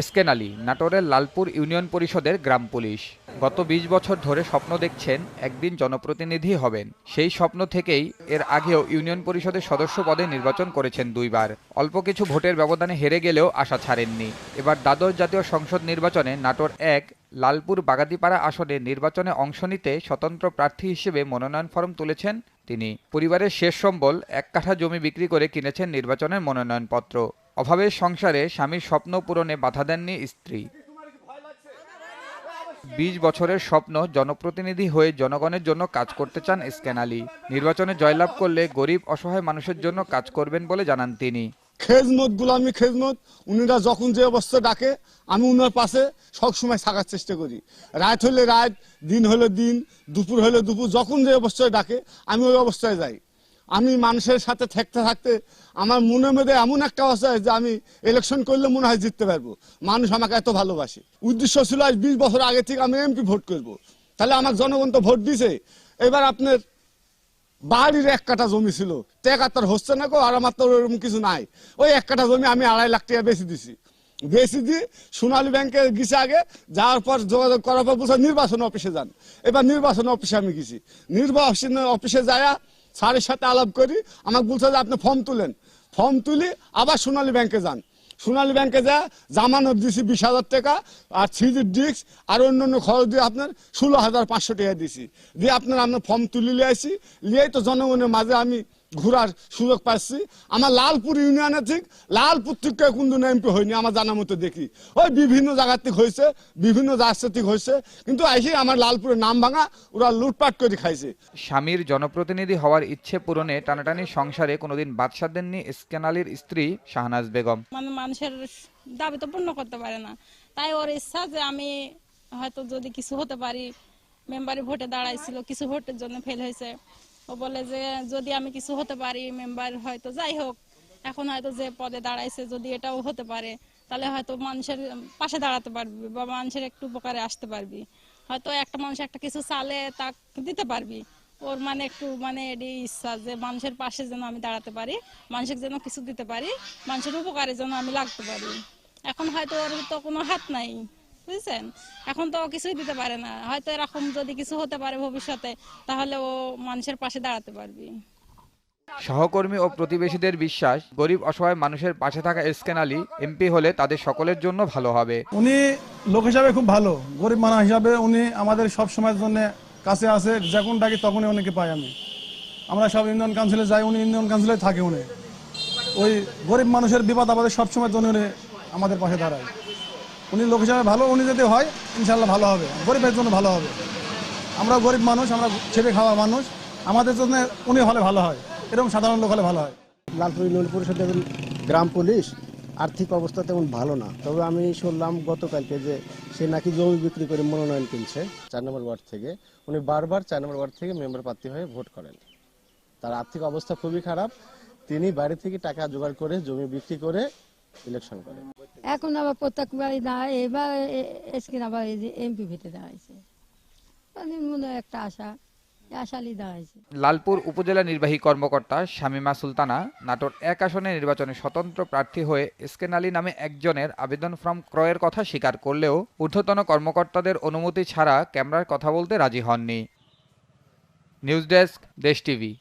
এসকেন আলী, নাটোরের লালপুর ইউনিয়ন পরিষদের গ্রাম পুলিশ। গত ২০ বছর ধরে স্বপ্ন দেখছেন একদিন জনপ্রতিনিধি হবেন। সেই স্বপ্ন থেকেই এর আগেও ইউনিয়ন পরিষদের সদস্য পদে নির্বাচন করেছেন দুইবার। অল্প কিছু ভোটের ব্যবধানে হেরে গেলেও আশা ছাড়েননি। এবার দ্বাদশ জাতীয় সংসদ নির্বাচনে নাটোর এক, লালপুর বাগাতিপাড়া আসনে নির্বাচনে অংশ নিতে স্বতন্ত্র প্রার্থী হিসেবে মনোনয়ন ফরম তুলেছেন তিনি। পরিবারের শেষ সম্বল এক কাঠা জমি বিক্রি করে কিনেছেন নির্বাচনের মনোনয়নপত্র। অভাবের সংসারে স্বামীর স্বপ্ন পূরণে বাধা দেননি স্ত্রী। বিশ বছরের স্বপ্ন জনপ্রতিনিধি হয়ে জনগণের জন্য কাজ করতে চান এসকেন আলী। নির্বাচনে জয়লাভ করলে গরিব, অসহায় মানুষের জন্য কাজ করবেন বলে জানান তিনি। খেজমত, গুলামি খেজমত, উনিরা যখন যে অবস্থা ডাকে, আমি উনার পাশে সবসময় থাকার চেষ্টা করি। রাত হলে রাত, দিন হলে দিন, দুপুর হলে দুপুর, যখন যে অবস্থায় ডাকে, আমি ওই অবস্থায় যাই। আমি মানুষের সাথে থাকতে থাকতে আমার মনের মধ্যে এমন একটা অবস্থা যে আমি ইলেকশন করলে মনে হয় জিততে পারব। মানুষ আমাকে এত ভালোবাসে। উদ্দেশ্য ছিল আজ বিশ বছর আগে থেকে আমি এমপি ভোট করব। তাহলে আমার জনগণ তো ভোট দিছে। এবার আপনার বাড়ির এক কাঠা জমি ছিল। টাকা হচ্ছে না গো, আর আমার তো ওরকম কিছু নাই। ওই এক কাঠা জমি আমি আড়াই লাখ টাকা বেশি দিছি। বেশি দিয়ে সোনালী ব্যাংকে গেছে আগে, যাওয়ার পর যোগাযোগ করার পর বলছে, নির্বাচন অফিসে যান। এবার নির্বাচন অফিসে আমি গেছি। নির্বাচন অফিসে যায়া স্যারের সাথে আলাপ করি, আমাকে বলছে যে আপনি ফর্ম তুলেন। ফর্ম তুলি, আবার সোনালী ব্যাংকে যান। সোনালী ব্যাংকে যা, জামানত দিছি বিশ হাজার টাকা, আর থ্রি ডিস্ক আর অন্য অন্য খরচ দিয়ে আপনার ষোলো হাজার পাঁচশো টাকা দিছি। দিয়ে আপনার আপনার ফর্ম তুলি নিয়ে আসি। নিয়েই তো জনগণের মাঝে আমি ঘোরার সুযোগ পাচ্ছি আমার লালপুর ইউনিয়নে ঠিক লালপুর থেকে কিন্তু এমপি হয়নি আমার জানা মতো দেখি। ওই বিভিন্ন জায়গার থেকে হয়েছে বিভিন্ন জায়গা থেকে হয়েছে কিন্তু এসে আমার লালপুরের নাম ভাঙা ওরা লুটপাট করে খাইছে। স্বামীর জনপ্রতিনিধি হওয়ার ইচ্ছে পূরণে টানাটানি সংসারে কোনোদিন বাদশা দেননি এসকেন আলীর স্ত্রী শাহনাজ বেগম। মানে মানুষের দাবি তো পূর্ণ করতে পারে না। তাই ওর ইচ্ছা যে আমি হয়তো যদি কিছু হতে পারি মেম্বারে ভোটে দাঁড়াইছিল কিছু ভোটের জন্য ফেল হয়েছে। ও বলে যে, যদি আমি কিছু হতে পারি মেম্বার হয়তো যাই হোক। এখন হয়তো যে পদে দাঁড়াইছে, যদি এটাও হতে পারে, তাহলে হয়তো মানুষের পাশে দাঁড়াতে পারবি বা মানুষের একটু উপকারে আসতে পারবি। হয়তো একটা মানুষ একটা কিছু চালে তা দিতে পারবি। ওর মানে একটু মানে এটি ইচ্ছা যে, মানুষের পাশে যেন আমি দাঁড়াতে পারি, মানুষের যেন কিছু দিতে পারি, মানুষের উপকারে যেন আমি লাগতে পারি। এখন হয়তো ওর তো কোনো হাত নাই। বুঝছেন? এখন তো কিছুই দিতে পারে না। হয়তো এরকম যদি কিছু হতে পারে ভবিষ্যতে তাহলে ও মানুষের পাশে দাঁড়াতে পারবি। সহকর্মী ও প্রতিবেশীদের বিশ্বাস গরিব অসহায় মানুষের পাশে থাকা এসকেন আলী এমপি হলে তাদের সকলের জন্য ভালো হবে। উনি লোক হিসাবে খুব ভালো। গরিব মানুষ হিসাবে উনি আমাদের সব সময়ের জন্য কাছে আছে যখন ডাকি তখনই উনিকে পাই আমি। আমরা সব ইউনিয়ন কাউন্সিলে যাই উনি ইউনিয়ন কাউন্সিলে থাকে উনি। ওই গরিব মানুষের বিপদ আমাদের সব সময়ের জন্য উনি আমাদের পাশে দাঁড়ায়। উনি লোক হিসাবে ভালো, উনি যদি হয় ইনশাল্লাহ ভালো হবে। গরিবের জন্য ভালো হবে। আমরা গরিব মানুষ, আমরা ছেড়ে খাওয়া মানুষ। আমাদের জন্য উনি হলে ভালো হয়। এরকম সাধারণ লোক হলে ভালো হয়। লালপুর ইউনিয়ন পরিষদের গ্রাম পুলিশ, আর্থিক অবস্থা তেমন ভালো না। তবে আমি শুনলাম গতকালকে যে সে নাকি জমি বিক্রি করে মনোনয়ন কিনছে। চার নম্বর ওয়ার্ড থেকে। উনি বারবার চার নম্বর ওয়ার্ড থেকে মেম্বার প্রার্থী হয়ে ভোট করেন। তার আর্থিক অবস্থা খুবই খারাপ। তিনি বাইরে থেকে টাকা জোগাড় করে জমি বিক্রি করে ইলেকশন করেন এখন আবার প্রত্যেক বাড়ি দাঁড়ায় এবার এসকিন আবার এই যে এমপি ভিটে দাঁড়াইছে মনে হয় একটা আশা আশালি দাঁড়াইছে লালপুর উপজেলা নির্বাহী কর্মকর্তা শামিমা সুলতানা নাটোর এক আসনে নির্বাচনে স্বতন্ত্র প্রার্থী হয়ে এসকেন আলী নামে একজনের আবেদন ফর্ম ক্রয়ের কথা স্বীকার করলেও ঊর্ধ্বতন কর্মকর্তাদের অনুমতি ছাড়া ক্যামেরার কথা বলতে রাজি হননি। News desk Desh TV.